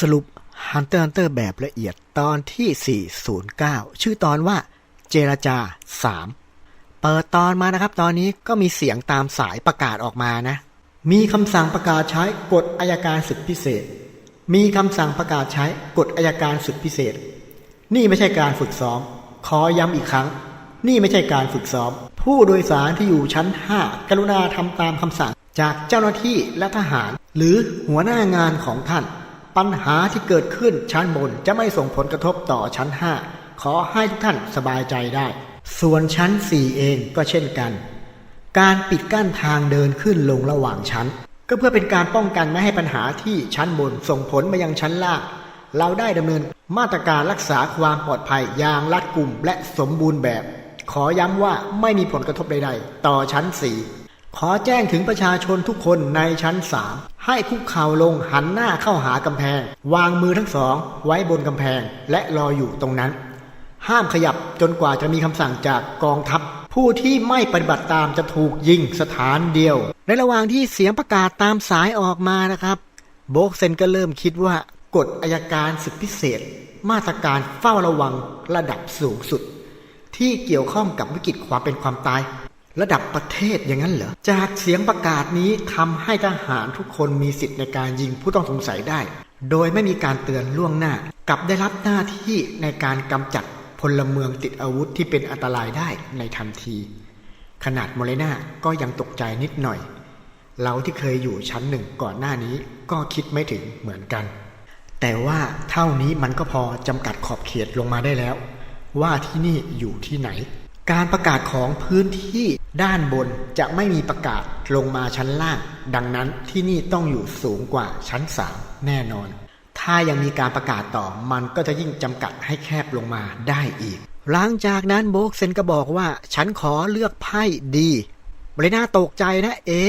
สรุป Hunter Hunter แบบละเอียดตอนที่ 409 ชื่อตอนว่าเจรจา 3 เปิดตอนมานะครับ ตอนนี้ก็มีเสียงตามสายประกาศออกมานะ มีคำสั่งประกาศใช้กฎอายการศึกพิเศษ มีคำสั่งประกาศใช้กฎอายการศึกพิเศษ นี่ไม่ใช่การฝึกซ้อม ขอย้ำอีกครั้ง นี่ไม่ใช่การฝึกซ้อม ผู้โดยสารที่อยู่ชั้น 5 กรุณาทำตามคำสั่งจากเจ้าหน้าที่และทหาร หรือหัวหน้างานของท่าน ปัญหาที่เกิดขึ้นชั้นบนจะไม่ส่งผลกระทบต่อชั้น 5 ขอให้ทุกท่านสบายใจได้ ส่วนชั้น 4 เองก็เช่นกัน การปิดกั้นทางเดินขึ้นลงระหว่างชั้น ก็เพื่อเป็นการป้องกันไม่ให้ปัญหาที่ชั้นบนส่งผลมายังชั้นล่าง เราได้ดำเนินมาตรการรักษาความปลอดภัยอย่างรัดกุมและสมบูรณ์แบบ ขอย้ำว่าไม่มีผลกระทบใดๆ ต่อชั้น 4 ขอแจ้งถึงประชาชนทุกคนในชั้น3ให้คุกเข่าลงหันหน้าเข้าหากำแพง วางมือทั้งสอง ไว้บนกำแพงและรออยู่ตรงนั้น ห้ามขยับจนกว่าจะมีคำสั่งจากกองทัพ ผู้ที่ไม่ปฏิบัติตามจะถูกยิงสถานเดียว ในระหว่างที่เสียงประกาศตามสายออกมานะครับโบกเซนก็เริ่มคิดว่ากฎอายการศึกพิเศษ มาตรการเฝ้าระวังระดับสูงสุด ที่เกี่ยวข้องกับวิกฤตความเป็นความตาย ระดับประเทศอย่างนั้นเหรอ จากเสียงประกาศนี้ทำให้ทหารทุกคนมีสิทธิ์ในการยิงผู้ต้องสงสัยได้ โดยไม่มีการเตือนล่วงหน้า กับได้รับหน้าที่ในการกำจัดพลเมืองติดอาวุธที่เป็นอันตรายได้ในทันที ขนาดโมเลนาก็ยังตกใจนิดหน่อย เราที่เคยอยู่ชั้นหนึ่งก่อนหน้านี้ก็คิดไม่ถึงเหมือนกัน แต่ว่าเท่านี้มันก็พอจำกัดขอบเขตลงมาได้แล้ว ว่าที่นี่อยู่ที่ไหน การประกาศของพื้นที่ด้านบนจะไม่มีประกาศลงมาชั้นล่าง ดังนั้นที่นี่ต้องอยู่สูงกว่าชั้นสามแน่นอน ถ้ายังมีการประกาศต่อมันก็จะยิ่งจำกัดให้แคบลงมาได้อีก หลังจากนั้นโบกเซนก็บอกว่า ฉันขอเลือกไพ่ดีเบรน่าตกใจนะ เอ๊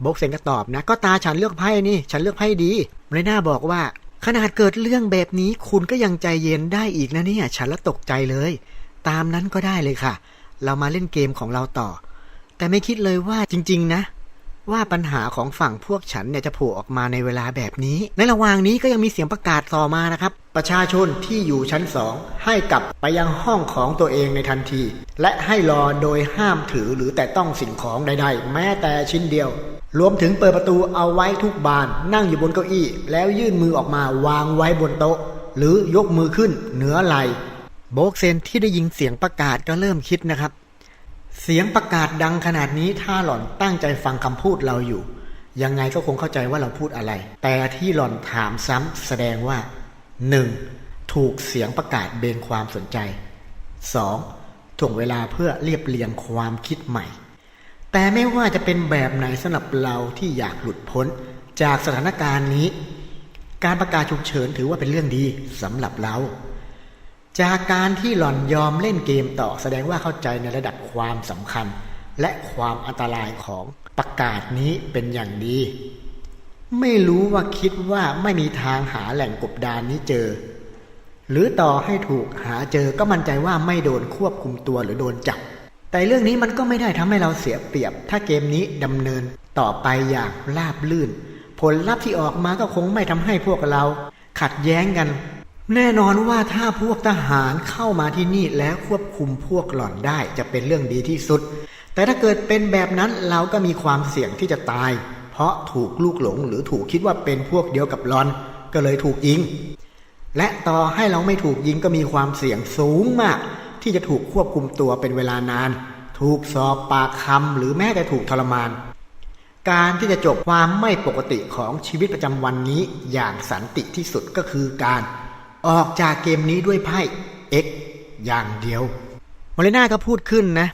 โบกเซนก็ตอบนะ ก็ตาฉันเลือกไพ่นี่ ฉันเลือกไพ่ดีเบรน่าบอกว่า ขนาดเกิดเรื่องแบบนี้คุณก็ยังใจเย็นได้อีกนะเนี่ย ฉันละตกใจเลย ตามนั้นก็ได้เลยค่ะ เรามาเล่นเกมของเราต่อ แต่ไม่คิดเลยว่าจริง ๆ นะ ว่าปัญหาของฝั่งพวกฉันเนี่ยจะโผล่ออกมาในเวลาแบบนี้ ในระหว่างนี้ก็ยังมีเสียงประกาศต่อมานะครับ ประชาชนที่อยู่ชั้นสองให้กลับไปยังห้องของตัวเองในทันที และให้รอโดยห้ามถือหรือแต่ต้องสิ่งของใด ๆ แม้แต่ชิ้นเดียวรวมถึงเปิดประตูเอาไว้ทุกบาน นั่งอยู่บนเก้าอี้ แล้วยื่นมือออกมาวางไว้บนโต๊ะ หรือยกมือขึ้นเหนือไหลโบกเซนที่ได้ยินเสียงประกาศก็เริ่มคิดนะครับ เสียงประกาศดังขนาดนี้ถ้าหล่อนตั้งใจฟังคำพูดเราอยู่ ยังไงก็คงเข้าใจว่าเราพูดอะไร แต่ที่หล่อนถามซ้ำแสดงว่า 1. ถูกเสียงประกาศเบนความสนใจ 2. ถ่วงเวลาเพื่อเรียบเรียงความคิดใหม่ แต่ไม่ว่าจะเป็นแบบไหนสำหรับเราที่อยากหลุดพ้น จากสถานการณ์นี้ การประกาศฉุกเฉินถือว่าเป็นเรื่องดีสำหรับเรา จากการที่หล่อนยอมเล่นเกมต่อแสดงว่าเข้าใจในระดับความสำคัญ และความอันตรายของประกาศนี้เป็นอย่างดี ไม่รู้ว่าคิดว่าไม่มีทางหาแหล่งกบดานนี้เจอ หรือต่อให้ถูกหาเจอก็มั่นใจว่าไม่โดนควบคุมตัวหรือโดนจับ แต่เรื่องนี้มันก็ไม่ได้ทำให้เราเสียเปรียบ ถ้าเกมนี้ดำเนินต่อไปอย่างราบลื่น ผลลัพธ์ที่ออกมาก็คงไม่ทำให้พวกเราขัดแย้งกัน แน่นอนว่าถ้าพวกทหารเข้ามาที่นี่แล้วควบคุมพวกหล่อนได้จะเป็นเรื่องดีที่สุด แต่ถ้าเกิดเป็นแบบนั้นเราก็มีความเสี่ยงที่จะตาย เพราะถูกลูกหลงหรือถูกคิดว่าเป็นพวกเดียวกับหลอน ก็เลยถูกยิง และต่อให้เราไม่ถูกยิงก็มีความเสี่ยงสูงมาก ที่จะถูกควบคุมตัวเป็นเวลานาน ถูกสอบปากคำหรือแม้แต่ถูกทรมาน การที่จะจบความไม่ปกติของชีวิตประจำวันนี้อย่างสันติที่สุดก็คือการ ออกจากเกมนี้ด้วยไพ่ X อย่างเดียวมอริน่าก็พูดขึ้นนะ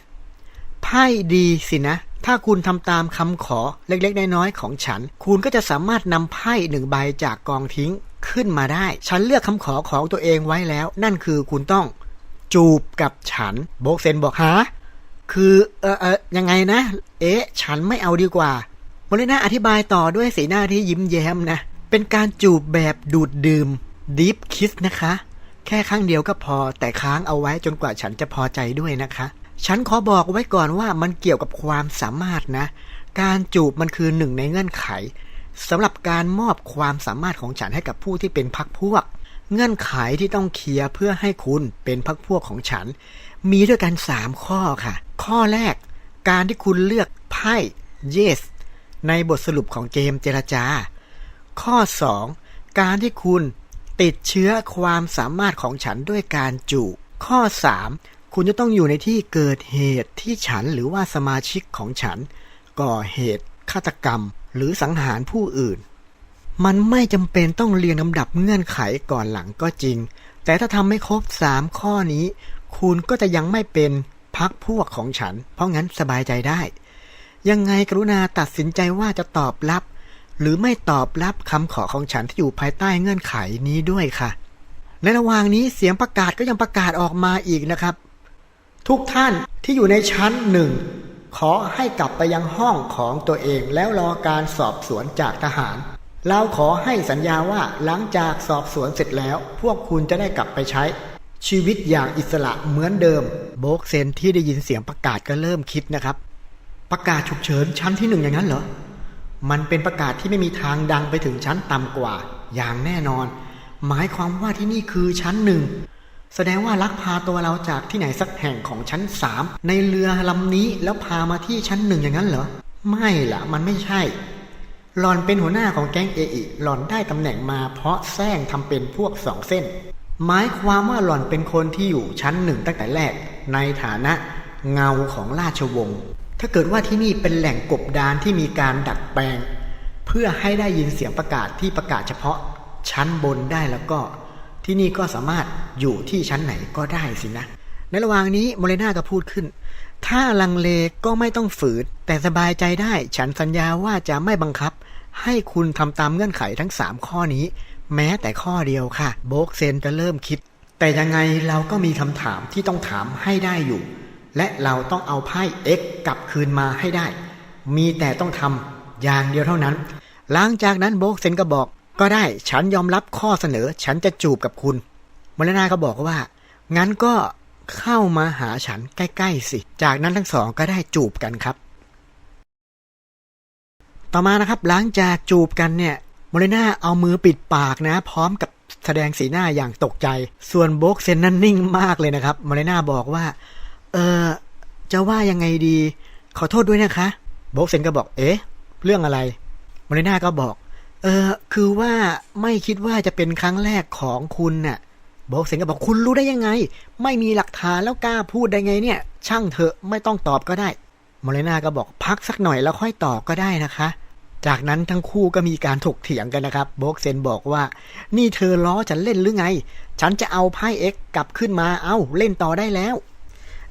ไพ่ดีสินะ ถ้าคุณทำตามคำขอเล็กๆ น้อยๆ ของฉัน คุณก็จะสามารถนำไพ่หนึ่งใบจากกองทิ้งขึ้นมาได้ ฉันเลือกคำขอของตัวเองไว้แล้ว นั่นคือคุณต้องจูบกับฉัน โบกเซนบอกฮะคือเออเออยังไงนะ เอ๊ะ ฉันไม่เอาดีกว่าโมเลนาอธิบายต่อด้วยสีหน้าที่ยิ้มแย้มนะ เป็นการจูบแบบดูดดื่ม ดีฟคิสนะคะ แค่ครั้งเดียวก็พอ แต่ค้างเอาไว้จนกว่าฉันจะพอใจด้วยนะคะ ฉันขอบอกไว้ก่อนว่ามันเกี่ยวกับความสามารถนะ การจูบมันคือหนึ่งในเงื่อนไขสำหรับการมอบความสามารถของฉันให้กับผู้ที่เป็นพักพวก เงื่อนไขที่ต้องเคลียร์เพื่อให้คุณเป็นพักพวกของฉัน มีด้วยกัน3ข้อค่ะ ข้อแรก การที่คุณเลือกไพ่ yes ในบทสรุปของเกมเจรจา ข้อ 2 การที่คุณ ติดเชื้อความสามารถของฉันด้วยการจูบข้อ 3 คุณจะต้องอยู่ในที่เกิดเหตุที่ฉันหรือว่าสมาชิกของฉัน ก่อเหตุฆาตกรรม หรือสังหารผู้อื่น มันไม่จำเป็นต้องเรียงลำดับเงื่อนไขก่อนหลังก็จริง แต่ถ้าทำไม่ครบ 3 ข้อนี้ คุณก็จะยังไม่เป็นพักพวกของฉัน เพราะงั้นสบายใจได้ ยังไงกรุณาตัดสินใจว่าจะตอบรับ หรือไม่ตอบรับคำขอของฉันที่อยู่ภายใต้เงื่อนไขนี้ด้วยค่ะ ในระหว่างนี้เสียงประกาศก็ยังประกาศออกมาอีกนะครับ ทุกท่านที่อยู่ในชั้นหนึ่งขอให้กลับไปยังห้องของตัวเองแล้วรอการสอบสวนจากทหาร เราขอให้สัญญาว่าหลังจากสอบสวนเสร็จแล้ว พวกคุณจะได้กลับไปใช้ ชีวิตอย่างอิสระเหมือนเดิม โบกเซนที่ได้ยินเสียงประกาศก็เริ่มคิดนะครับ ประกาศฉุกเฉินชั้นที่หนึ่งอย่างนั้นเหรอ มันเป็นประกาศที่ไม่มีทางดังไปถึงชั้นต่ำกว่า อย่างแน่นอน หมายความว่าที่นี่คือชั้นหนึ่งแสดงว่าลักพาตัวเราจากที่ไหนสักแห่งของชั้นสามในเรือลำนี้แล้วพามาที่ชั้นหนึ่งอย่างนั้นเหรอ ไม่ล่ะมันไม่ใช่ หลอนเป็นหัวหน้าของแก๊งเออิหลอนได้ตำแหน่งมาเพราะแซงทำเป็นพวกสองเส้น หมายความว่าหลอนเป็นคนที่อยู่ชั้นหนึ่งตั้งแต่แรก ในฐานะเงาของราชวงศ์ ถ้าเกิดว่าที่นี่เป็นแหล่งกบดานที่มีการดัดแปลง เพื่อให้ได้ยินเสียงประกาศที่ประกาศเฉพาะชั้นบนได้แล้วก็ที่นี่ก็สามารถอยู่ที่ชั้นไหนก็ได้สินะ ในระหว่างนี้โมเลนาก็พูดขึ้น ถ้าลังเลก็ไม่ต้องฝืนแต่สบายใจได้ ฉันสัญญาว่าจะไม่บังคับ ให้คุณทำตามเงื่อนไขทั้ง 3 ข้อนี้ แม้แต่ข้อเดียวค่ะ โบกเซนก็เริ่มคิด แต่ยังไงเราก็มีคำถามที่ต้องถามให้ได้อยู่ และเราต้องเอาไพ่ X กลับคืนมาให้ได้ มีแต่ต้องทำอย่างเดียวเท่านั้น หลังจากนั้นโบกเซนก็บอก ก็ได้ฉันยอมรับข้อเสนอ ฉันจะจูบกับคุณมรณาก็บอกว่า งั้นก็เข้ามาหาฉันใกล้ๆสิ จากนั้นทั้งสองก็ได้จูบกันครับ ต่อมานะครับหลังจากจูบกันเนี่ยมเลนาเอามือปิดปากนะ พร้อมกับแสดงสีหน้าอย่างตกใจ ส่วนโบกเซนนั่นนิ่งมากเลยนะครับมเลนาบอกว่า เออจะว่ายังไงดี ขอโทษด้วยนะคะโบกเซนก็บอก เอ๊ะ เรื่องอะไรโมเลนาก็บอก เออคือว่าไม่คิดว่าจะเป็นครั้งแรกของคุณน่ะโบกเซนก็บอกคุณรู้ได้ยังไง ไม่มีหลักฐานแล้วกล้าพูดได้ไงเนี่ย ช่างเถอะไม่ต้องตอบก็ได้โมเลนาก็บอกพักสักหน่อยแล้วค่อยตอบก็ได้นะคะจากนั้นทั้งคู่ก็มีการถกเถียงกันนะครับโบกเซนบอกว่า นี่เธอล้อฉันเล่นหรือไง ฉันจะเอาไพ่เอ็กกลับขึ้นมา เอ้า เล่นต่อได้แล้ว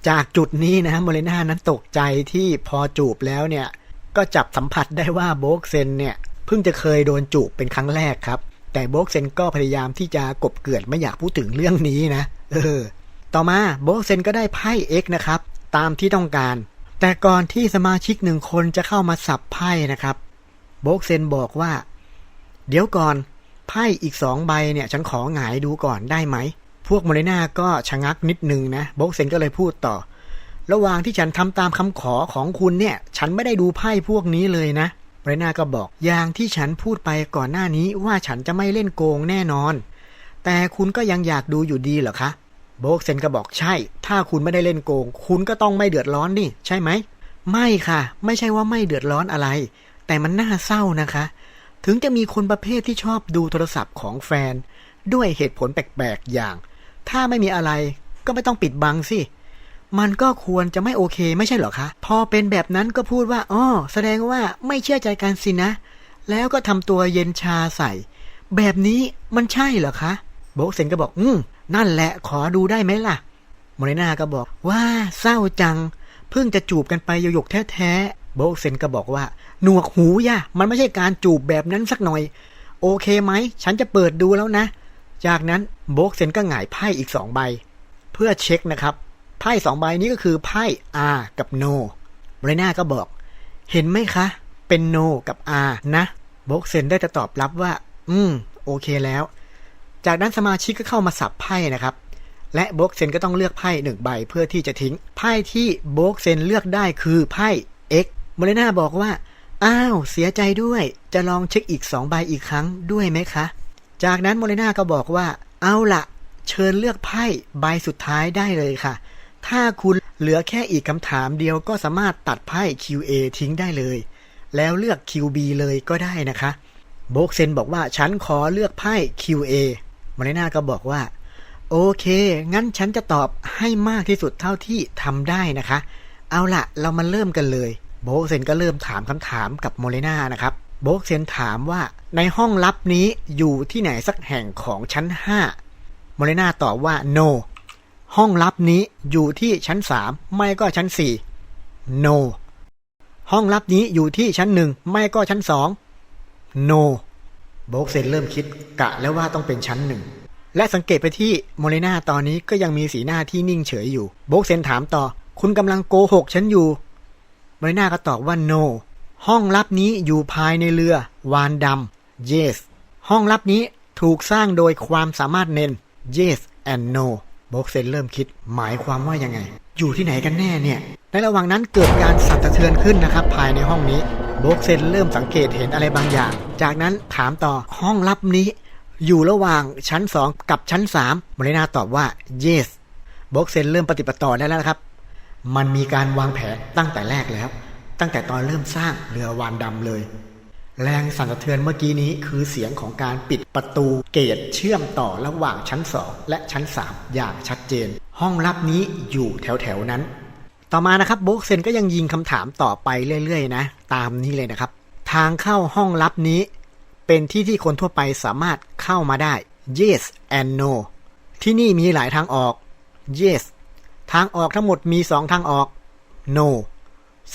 จากจุดนี้นะโมเลนานั้นตกใจที่พอจูบแล้วเนี่ย ก็จับสัมผัสได้ว่าโบกเซนเนี่ยเพิ่งจะเคยโดนจูบเป็นครั้งแรกครับ แต่โบกเซนก็พยายามที่จะกบเกลื่อนไม่อยากพูดถึงเรื่องนี้นะเออต่อมาโบกเซนก็ได้ไพ่เอ็กนะครับ ตามที่ต้องการ แต่ก่อนที่สมาชิกหนึ่งคนจะเข้ามาสับไพ่นะครับโบกเซนบอกว่า เดี๋ยวก่อนไพ่อีกสองใบเนี่ยฉันขอหงายดูก่อนได้ไหม พวกโมเลนาก็ชะงักนิดนึงนะโบกเซนก็เลยพูดต่อ ระหว่างที่ฉันทำตามคำขอของคุณเนี่ย ฉันไม่ได้ดูไพ่พวกนี้เลยนะโมเลนาก็บอกอย่างที่ฉันพูดไปก่อนหน้านี้ว่าฉันจะไม่เล่นโกงแน่นอน แต่คุณก็ยังอยากดูอยู่ดีเหรอคะโบกเซนก็บอกใช่ ถ้าคุณไม่ได้เล่นโกง คุณก็ต้องไม่เดือดร้อนนี่ใช่ไหมไม่ค่ะ ไม่ใช่ว่าไม่เดือดร้อนอะไร แต่มันน่าเศร้านะคะ ถึงจะมีคนประเภทที่ชอบดูโทรศัพท์ของแฟน ด้วยเหตุผลแปลกๆอย่าง ถ้าไม่มีอะไรก็ไม่ต้องปิดบังสิ มันก็ควรจะไม่โอเคไม่ใช่เหรอคะ พอเป็นแบบนั้นก็พูดว่าอ๋อแสดงว่าไม่เชื่อใจกันสินะ แล้วก็ทำตัวเย็นชาใส่ แบบนี้มันใช่เหรอคะ โบกเซนก็บอก อืมนั่นแหละขอดูได้ไหมล่ะโมเรนาก็บอกว่าเศร้าจัง เพิ่งจะจูบกันไปหยกๆแท้ๆโบกเซนก็บอกว่า หนวกหูย่ะ มันไม่ใช่การจูบแบบนั้นสักหน่อย โอเคไหม ฉันจะเปิดดูแล้วนะ จากนั้นโบกเซนก็หงายไพ่อีกสองใบ เพื่อเช็คนะครับไพ่สองใบนี้ก็คือไพ่ R กับ No เรน่าก็บอก เห็นไหมคะ เป็น No กับ R นะโบกเซนได้จะตอบรับว่า อืม โอเคแล้ว จากนั้นสมาชิกก็เข้ามาสับไพ่นะครับและโบกเซนก็ต้องเลือกไพ่หนึ่งใบเพื่อที่จะทิ้ง ไพ่ที่โบกเซนเลือกได้คือไพ่ X โมเลนาบอกว่า อ้าว เสียใจด้วย จะลองเช็คอีกสองใบอีกครั้งด้วยไหมคะ จากนั้นโมเลนาก็บอกว่า เอาละเชิญเลือกไพ่ใบสุดท้ายได้เลยค่ะ ถ้าคุณเหลือแค่อีกคำถามเดียวก็สามารถตัดไพ่ QA ทิ้งได้เลย แล้วเลือก QB เลยก็ได้นะคะ โบกเซนบอกว่าฉันขอเลือกไพ่ QA โมเลนาก็บอกว่า โอเค งั้นฉันจะตอบให้มากที่สุดเท่าที่ทำได้นะคะ เอาละเรามาเริ่มกันเลย โบกเซนก็เริ่มถามคำถามกับโมเลนานะครับ โบกเซนถามว่าในห้องลับนี้อยู่ที่ไหนสักแห่งของชั้น5โมเลนาตอบว่า no ห้องลับนี้อยู่ที่ชั้น3ไม่ก็ชั้น4 no ห้องลับนี้อยู่ที่ชั้น1ไม่ก็ชั้น2 no โบกเซนเริ่มคิดกะแล้วว่าต้องเป็นชั้นหนึ่ง และสังเกตไปที่โมเลนาตอนนี้ก็ยังมีสีหน้าที่นิ่งเฉยอยู่ โบกเซนถามต่อ คุณกำลังโกหกฉันอยู่ โมเลนาก็ตอบว่า no ห้องลับนี้อยู่ภายในเรือ วานดำ yes ห้องลับนี้ถูกสร้างโดยความสามารถเน้น yes and no โบกเซนเริ่มคิดหมายความว่ายังไง อยู่ที่ไหนกันแน่เนี่ย ในระหว่างนั้นเกิดการสั่นสะเทือนขึ้นนะครับภายในห้องนี้โบกเซนเริ่มสังเกตเห็นอะไรบางอย่าง จากนั้นถามต่อห้องลับนี้ อยู่ระหว่างชั้น 2 กับชั้น3โมเลนาตอบว่า yes โบกเซนเริ่มปฏิบัติต่อได้แล้วครับ มันมีการวางแผนตั้งแต่แรกแล้ว ตั้งแต่ตอนเริ่มสร้างเรือวานดำเลย แรงสั่นสะเทือนเมื่อกี้นี้คือเสียงของการปิดประตูเกตเชื่อมต่อระหว่างชั้น2และชั้น3อย่างชัดเจน ห้องลับนี้อยู่แถวๆนั้น ต่อมานะครับโบกเซนก็ยังยิงคำถามต่อไปเรื่อยๆนะ ตามนี้เลยนะครับ ทางเข้าห้องลับนี้ เป็นที่ที่คนทั่วไปสามารถเข้ามาได้ yes and no ที่นี่มีหลายทางออก yes ทางออกทั้งหมดมีสองทางออก no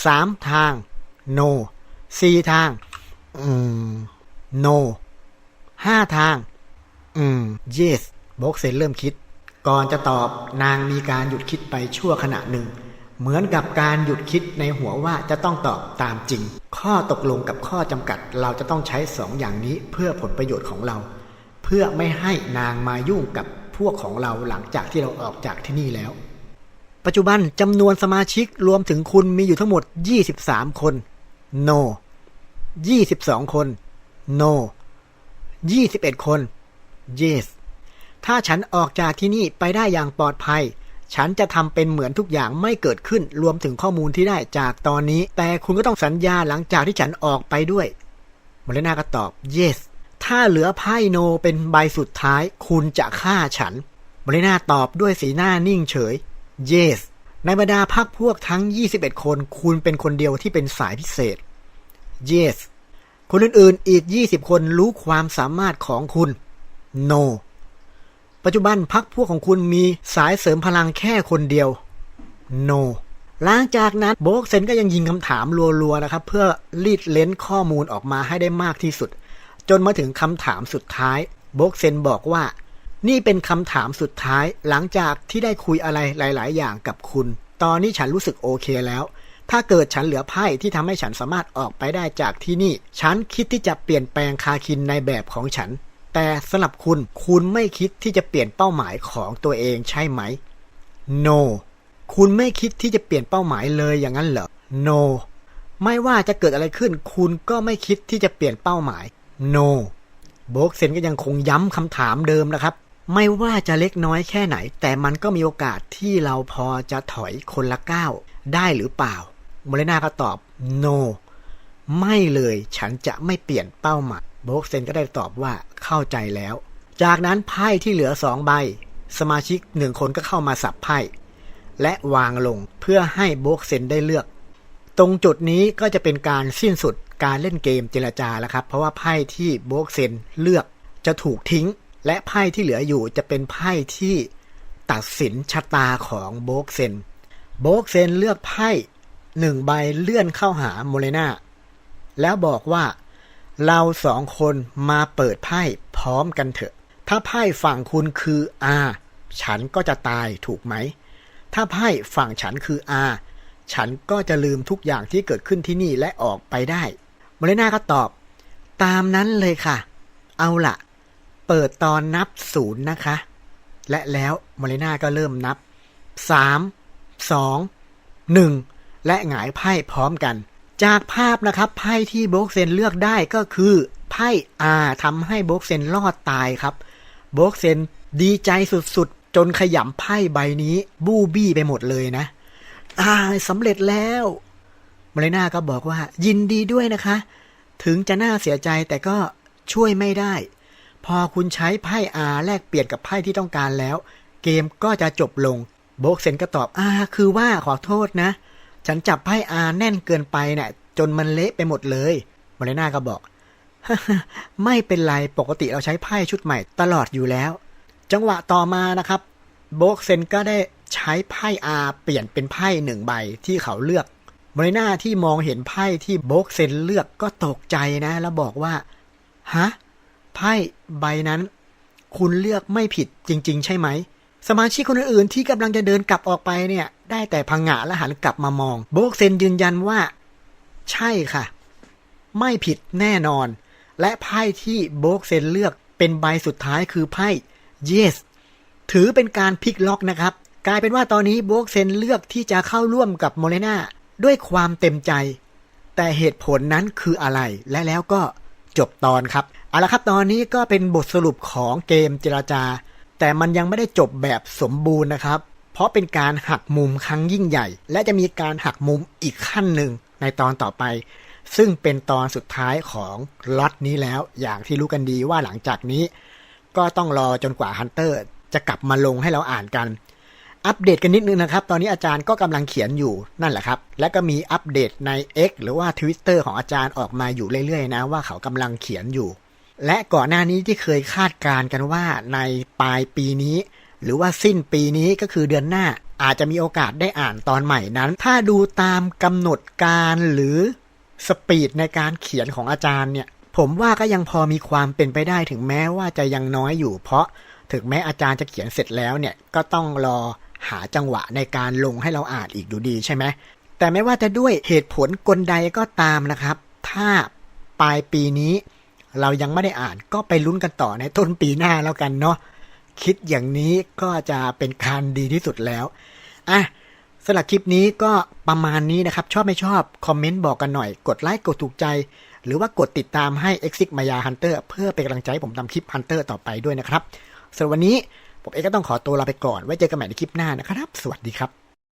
สามทาง no สี่ทาง อืม no ห้าทาง อืม yes บกเซนเริ่มคิด ก่อนจะตอบนางมีการหยุดคิดไปชั่วขณะหนึ่ง เหมือนกับการหยุดคิดในหัวว่าจะต้องตอบตามจริง ข้อตกลงกับข้อจำกัดเราจะต้องใช้สองอย่างนี้เพื่อผลประโยชน์ของเรา เพื่อไม่ให้นางมายุ่งกับพวกของเราหลังจากที่เราออกจากที่นี่แล้ว ปัจจุบันจำนวนสมาชิกรวมถึงคุณมีอยู่ทั้งหมด 23 คน no 22 คน no 21 คน yes ถ้าฉันออกจากที่นี่ไปได้อย่างปลอดภัย ฉันจะทำเป็นเหมือนทุกอย่างไม่เกิดขึ้นรวมถึงข้อมูลที่ได้จากตอนนี้ แต่คุณก็ต้องสัญญาหลังจากที่ฉันออกไปด้วยมเลนาก็ตอบ yes ถ้าเหลือไพ่โนเป็นใบสุดท้าย คุณจะฆ่าฉันมเลนาตอบด้วยสีหน้านิ่งเฉย yes ในบรรดาพักพวกทั้ง 21 คน คุณเป็นคนเดียวที่เป็นสายพิเศษ yes คนอื่นๆ อีก 20 คนรู้ความสามารถของคุณ no ปัจจุบันพักพวกของคุณมีสายเสริมพลังแค่คนเดียว no หลังจากนั้นโบกเซนก็ยังยิงคำถามรัวๆนะครับ เพื่อรีดเลนข้อมูลออกมาให้ได้มากที่สุด จนมาถึงคำถามสุดท้าย โบกเซนบอกว่า นี่เป็นคำถามสุดท้ายหลังจากที่ได้คุยอะไรหลาย ๆ อย่างกับคุณ ตอนนี้ฉันรู้สึกโอเคแล้ว ถ้าเกิดฉันเหลือไพ่ที่ทำให้ฉันสามารถออกไปได้จากที่นี่ ฉันคิดที่จะเปลี่ยนแปลงคาคินในแบบของฉัน แต่สำหรับคุณ คุณไม่คิดที่จะเปลี่ยนเป้าหมายของตัวเองใช่ไหม no คุณไม่คิดที่จะเปลี่ยนเป้าหมายเลยอย่างนั้นเหรอ no ไม่ว่าจะเกิดอะไรขึ้น คุณก็ไม่คิดที่จะเปลี่ยนเป้าหมาย no โบกเซนก็ยังคงย้ำคำถามเดิมนะครับ ไม่ว่าจะเล็กน้อยแค่ไหน แต่มันก็มีโอกาสที่เราพอจะถอยคนละก้าวได้หรือเปล่าโมเลนาก็ตอบ no ไม่เลยฉันจะไม่เปลี่ยนเป้าหมายโบกเซนก็ได้ตอบว่าเข้าใจแล้ว จากนั้นไพ่ที่เหลือสองใบ สมาชิกหนึ่งคนก็เข้ามาสับไพ่ และวางลงเพื่อให้โบกเซนได้เลือก ตรงจุดนี้ก็จะเป็นการสิ้นสุดการเล่นเกมเจรจาแล้วครับ เพราะว่าไพ่ที่โบกเซนเลือกจะถูกทิ้ง และไพ่ที่เหลืออยู่จะเป็นไพ่ที่ตัดสินชะตาของโบกเซน โบกเซนเลือกไพ่หนึ่งใบเลื่อนเข้าหาโมเลนาแล้วบอกว่าเราสองคนมาเปิดไพ่พร้อมกันเถอะ ถ้าไพ่ฝั่งคุณคืออาฉันก็จะตายถูกไหม ถ้าไพ่ฝั่งฉันคืออาฉันก็จะลืมทุกอย่างที่เกิดขึ้นที่นี่และออกไปได้โมเลนาก็ตอบ ตามนั้นเลยค่ะ เอาละ เปิดตอนนับศูนย์นะคะ และแล้วโมเลน่าก็เริ่มนับสามสองหนึ่งและหงายไพ่พร้อมกัน จากภาพนะครับไพ่ที่โบกเซนเลือกได้ก็คือไพ่อาทำให้โบกเซนรอดตายครับโบกเซนดีใจสุดๆ จนขยำไพ่ใบนี้บูบี้ไปหมดเลยนะ อ่าสำเร็จแล้วมาเลน่าก็บอกว่า ยินดีด้วยนะคะ ถึงจะน่าเสียใจแต่ก็ช่วยไม่ได้ พอคุณใช้ไพ่อาแลกเปลี่ยนกับไพ่ที่ต้องการแล้ว เกมก็จะจบลง โบกเซนก็ตอบอ่าคือว่าขอโทษนะ ฉันจับไพ่อาแน่นเกินไปเนะ่ยจนมันเละไปหมดเลยมาเลน่าก็บอก ไม่เป็นไรปกติเราใช้ไพ่ชุดใหม่ตลอดอยู่แล้ว จังหวะต่อมานะครับ โบกเซนก็ได้ใช้ไพ่อาเปลี่ยนเป็นไพ่หนึ่งใบที่เขาเลือกมาเลน่าที่มองเห็นไพ่ที่โบกเซนเลือกก็ตกใจนะ แล้วบอกว่าฮะ ไพ่ใบนั้น คุณเลือกไม่ผิดจริง ๆ ใช่ไหม สมาชิกคนอื่นๆที่กำลังจะเดินกลับออกไปเนี่ย ได้แต่พังงะและหันกลับมามอง โบกเซนยืนยันว่า ใช่ค่ะ ไม่ผิดแน่นอน และไพ่ที่โบกเซนเลือกเป็นใบสุดท้ายคือไพ่ yes ถือเป็นการพลิกล็อกนะครับ กลายเป็นว่าตอนนี้โบกเซนเลือกที่จะเข้าร่วมกับโมเลนาด้วยความเต็มใจ แต่เหตุผลนั้นคืออะไรและแล้วก็จบตอนครับ เอาละครับตอนนี้ก็เป็นบทสรุปของเกมเจราจา แต่มันยังไม่ได้จบแบบสมบูรณ์นะครับ เพราะเป็นการหักมุมครั้งยิ่งใหญ่ และจะมีการหักมุมอีกขั้นหนึ่งในตอนต่อไป ซึ่งเป็นตอนสุดท้ายของล็อตนี้แล้ว อย่างที่รู้กันดีว่าหลังจากนี้ ก็ต้องรอจนกว่าฮันเตอร์จะกลับมาลงให้เราอ่านกัน อัปเดตกันนิดนึงนะครับ ตอนนี้อาจารย์ก็กำลังเขียนอยู่นั่นแหละครับ และก็มีอัปเดตใน X หรือว่า Twitter ของอาจารย์ออกมาอยู่เรื่อยๆนะว่าเขากำลังเขียนอยู่ และก่อนหน้านี้ที่เคยคาดการณ์กันว่าในปลายปีนี้ หรือว่าสิ้นปีนี้ก็คือเดือนหน้าอาจจะมีโอกาสได้อ่านตอนใหม่นั้น ถ้าดูตามกำหนดการหรือสปีดในการเขียนของอาจารย์เนี่ย ผมว่าก็ยังพอมีความเป็นไปได้ถึงแม้ว่าจะยังน้อยอยู่ เพราะถึงแม้อาจารย์จะเขียนเสร็จแล้วเนี่ยก็ต้องรอหาจังหวะในการลงให้เราอ่านอีกดูดีใช่ไหมแต่ไม่ว่าจะด้วยเหตุผลกลใดก็ตามนะครับ ถ้าปลายปีนี้ เรายังไม่ได้อ่านก็ไปลุ้นกันต่อในต้นปีหน้าแล้วกันเนาะคิดอย่างนี้ก็จะเป็นการดีที่สุดแล้วอะสำหรับคลิปนี้ก็ประมาณนี้นะครับ ชอบไม่ชอบ คอมเมนต์บอกกันหน่อย กดไลค์กดถูกใจ หรือว่ากดติดตามให้ Exit Maya Hunter เพื่อเป็นกำลังใจให้ผมทำคลิป Hunter ต่อไปด้วยนะครับสำหรับวันนี้ผมเองก็ต้องขอตัวลาไปก่อน ไว้เจอกันใหม่ในคลิปหน้านะครับ สวัสดีครับ